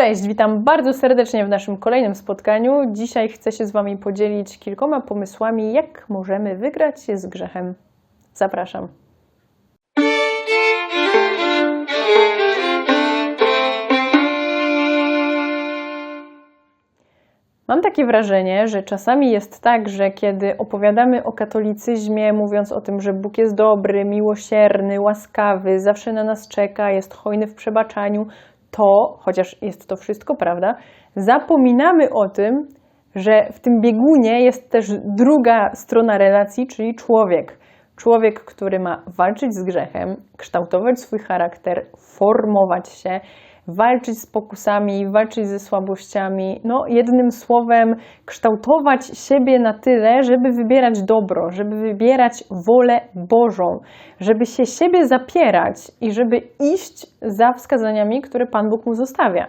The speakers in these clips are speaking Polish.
Cześć, witam bardzo serdecznie w naszym kolejnym spotkaniu. Dzisiaj chcę się z Wami podzielić kilkoma pomysłami, jak możemy wygrać się z grzechem. Zapraszam. Mam takie wrażenie, że czasami jest tak, że kiedy opowiadamy o katolicyzmie, mówiąc o tym, że Bóg jest dobry, miłosierny, łaskawy, zawsze na nas czeka, jest hojny w przebaczaniu, to, chociaż jest to wszystko prawda, zapominamy o tym, że w tym biegunie jest też druga strona relacji, czyli człowiek. Człowiek, który ma walczyć z grzechem, kształtować swój charakter, formować się, walczyć z pokusami, walczyć ze słabościami. No, jednym słowem, kształtować siebie na tyle, żeby wybierać dobro, żeby wybierać wolę Bożą, żeby się siebie zapierać i żeby iść za wskazaniami, które Pan Bóg mu zostawia.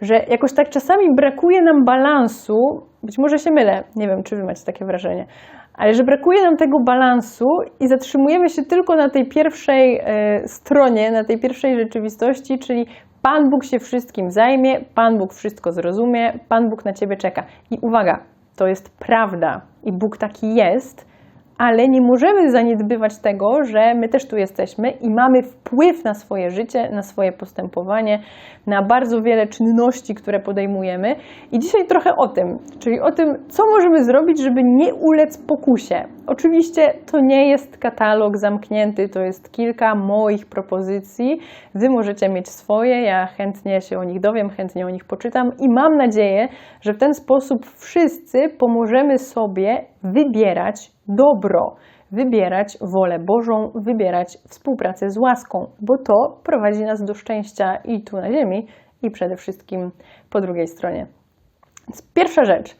Że jakoś tak czasami brakuje nam balansu, być może się mylę, nie wiem, czy wy macie takie wrażenie, ale że brakuje nam tego balansu i zatrzymujemy się tylko na tej pierwszej e, stronie, na tej pierwszej rzeczywistości, czyli Pan Bóg się wszystkim zajmie, Pan Bóg wszystko zrozumie, Pan Bóg na ciebie czeka. I uwaga, to jest prawda i Bóg taki jest, ale nie możemy zaniedbywać tego, że my też tu jesteśmy i mamy wpływ na swoje życie, na swoje postępowanie, na bardzo wiele czynności, które podejmujemy. I dzisiaj trochę o tym, czyli o tym, co możemy zrobić, żeby nie ulec pokusie. Oczywiście to nie jest katalog zamknięty, to jest kilka moich propozycji. Wy możecie mieć swoje, ja chętnie się o nich dowiem, chętnie o nich poczytam i mam nadzieję, że w ten sposób wszyscy pomożemy sobie wybierać dobro, wybierać wolę Bożą, wybierać współpracę z łaską, bo to prowadzi nas do szczęścia i tu na ziemi, i przede wszystkim po drugiej stronie. Pierwsza rzecz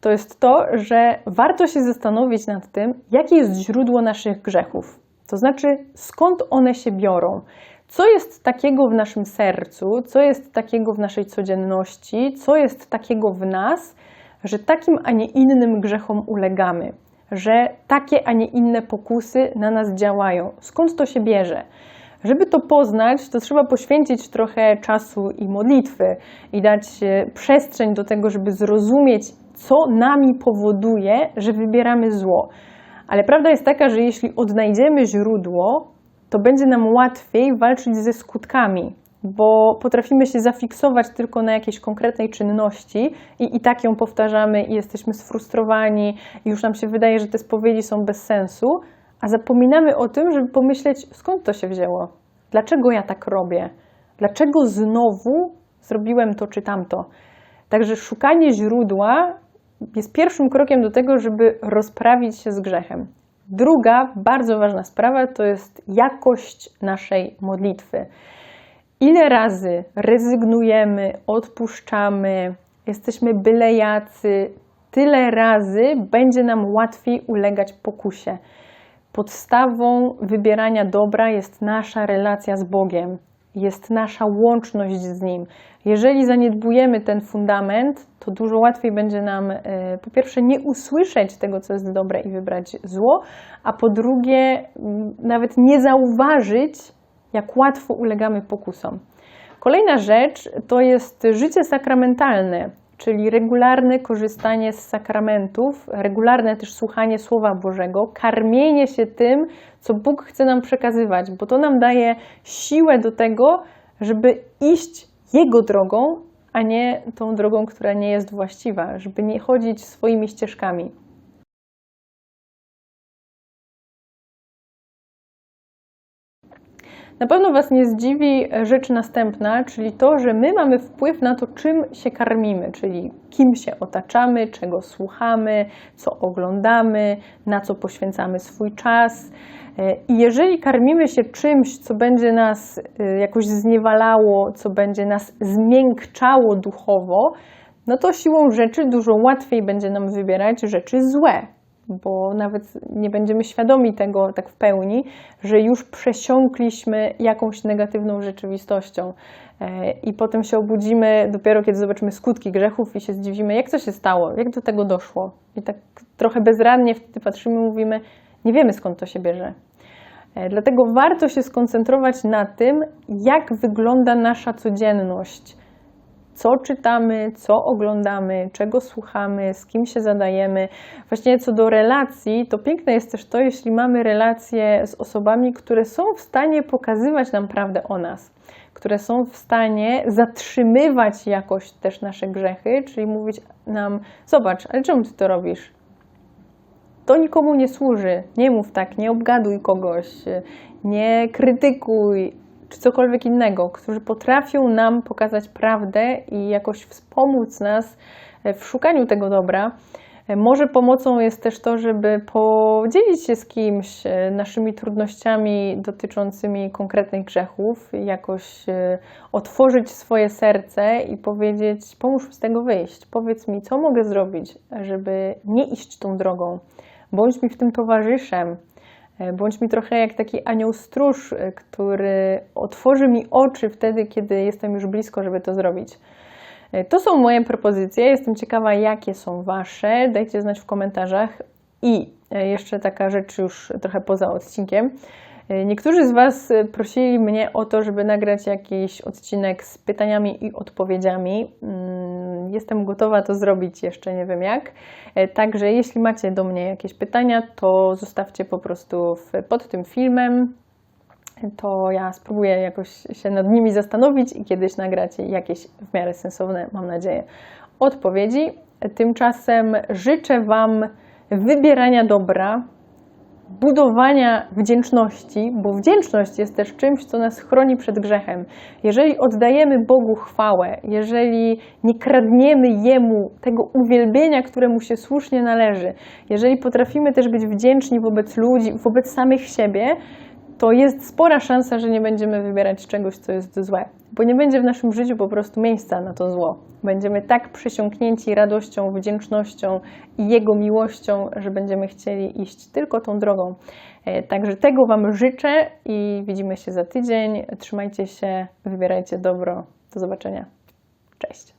to jest to, że warto się zastanowić nad tym, jakie jest źródło naszych grzechów. To znaczy, skąd one się biorą. Co jest takiego w naszym sercu, co jest takiego w naszej codzienności, co jest takiego w nas, że takim, a nie innym grzechom ulegamy że takie, a nie inne pokusy na nas działają. Skąd to się bierze? Żeby to poznać, to trzeba poświęcić trochę czasu i modlitwy i dać przestrzeń do tego, żeby zrozumieć, co nami powoduje, że wybieramy zło. Ale prawda jest taka, że jeśli odnajdziemy źródło, to będzie nam łatwiej walczyć ze skutkami, bo potrafimy się zafiksować tylko na jakiejś konkretnej czynności i, i tak ją powtarzamy i jesteśmy sfrustrowani i już nam się wydaje, że te spowiedzi są bez sensu, a zapominamy o tym, żeby pomyśleć, skąd to się wzięło, dlaczego ja tak robię, dlaczego znowu zrobiłem to czy tamto. Także szukanie źródła jest pierwszym krokiem do tego, żeby rozprawić się z grzechem. Druga bardzo ważna sprawa to jest jakość naszej modlitwy ile razy rezygnujemy, odpuszczamy, jesteśmy bylejacy, tyle razy będzie nam łatwiej ulegać pokusie. Podstawą wybierania dobra jest nasza relacja z Bogiem, jest nasza łączność z Nim. Jeżeli zaniedbujemy ten fundament, to dużo łatwiej będzie nam e, po pierwsze nie usłyszeć tego, co jest dobre i wybrać zło, a po drugie nawet nie zauważyć, jak łatwo ulegamy pokusom. Kolejna rzecz to jest życie sakramentalne, czyli regularne korzystanie z sakramentów, regularne też słuchanie Słowa Bożego, karmienie się tym, co Bóg chce nam przekazywać, bo to nam daje siłę do tego, żeby iść Jego drogą, a nie tą drogą, która nie jest właściwa, żeby nie chodzić swoimi ścieżkami. Na pewno Was nie zdziwi rzecz następna, czyli to, że my mamy wpływ na to, czym się karmimy, czyli kim się otaczamy, czego słuchamy, co oglądamy, na co poświęcamy swój czas. I jeżeli karmimy się czymś, co będzie nas y, jakoś zniewalało, co będzie nas zmiękczało duchowo, no to siłą rzeczy dużo łatwiej będzie nam wybierać rzeczy złe, bo nawet nie będziemy świadomi tego tak w pełni, że już przesiąkliśmy jakąś negatywną rzeczywistością. E, I potem się obudzimy dopiero, kiedy zobaczymy skutki grzechów i się zdziwimy, jak to się stało, jak do tego doszło. I tak trochę bezradnie wtedy patrzymy, mówimy, nie wiemy skąd to się bierze. E, dlatego warto się skoncentrować na tym, jak wygląda nasza codzienność co czytamy, co oglądamy, czego słuchamy, z kim się zadajemy. Właśnie co do relacji, to piękne jest też to, jeśli mamy relacje z osobami, które są w stanie pokazywać nam prawdę o nas które są w stanie zatrzymywać jakoś też nasze grzechy, czyli mówić nam: Zobacz, ale czemu ty to robisz? To nikomu nie służy. Nie mów tak, nie obgaduj kogoś, nie krytykuj, czy cokolwiek innego, którzy potrafią nam pokazać prawdę i jakoś wspomóc nas w szukaniu tego dobra. Może pomocą jest też to, żeby podzielić się z kimś e, naszymi trudnościami dotyczącymi konkretnych grzechów, jakoś e, otworzyć swoje serce i powiedzieć: Pomóż mi z tego wyjść, powiedz mi, co mogę zrobić, żeby nie iść tą drogą. Bądź mi w tym towarzyszem, e, bądź mi trochę jak taki anioł stróż, który otworzy mi oczy wtedy, kiedy jestem już blisko, żeby to zrobić. E, to są moje propozycje. Jestem ciekawa, jakie są Wasze. Dajcie znać w komentarzach. I e, jeszcze taka rzecz już trochę poza odcinkiem. E, niektórzy z Was prosili mnie o to, żeby nagrać jakiś odcinek z pytaniami i odpowiedziami. Jestem gotowa to zrobić, jeszcze nie wiem jak. Także jeśli macie do mnie jakieś pytania, to zostawcie po prostu pod tym filmem to ja spróbuję jakoś się nad nimi zastanowić i kiedyś nagrać jakieś w miarę sensowne, mam nadzieję, odpowiedzi. Tymczasem życzę Wam wybierania dobra, budowania wdzięczności, bo wdzięczność jest też czymś, co nas chroni przed grzechem. Jeżeli oddajemy Bogu chwałę, jeżeli nie kradniemy Jemu tego uwielbienia, które Mu się słusznie należy, jeżeli potrafimy też być wdzięczni wobec ludzi, wobec samych siebie, to jest spora szansa, że nie będziemy wybierać czegoś, co jest złe, bo nie będzie w naszym życiu po prostu miejsca na to zło. Będziemy tak przysiąknięci radością, wdzięcznością i Jego miłością, że będziemy chcieli iść tylko tą drogą. E, także tego Wam życzę i widzimy się za tydzień. Trzymajcie się, wybierajcie dobro. Do zobaczenia. Cześć.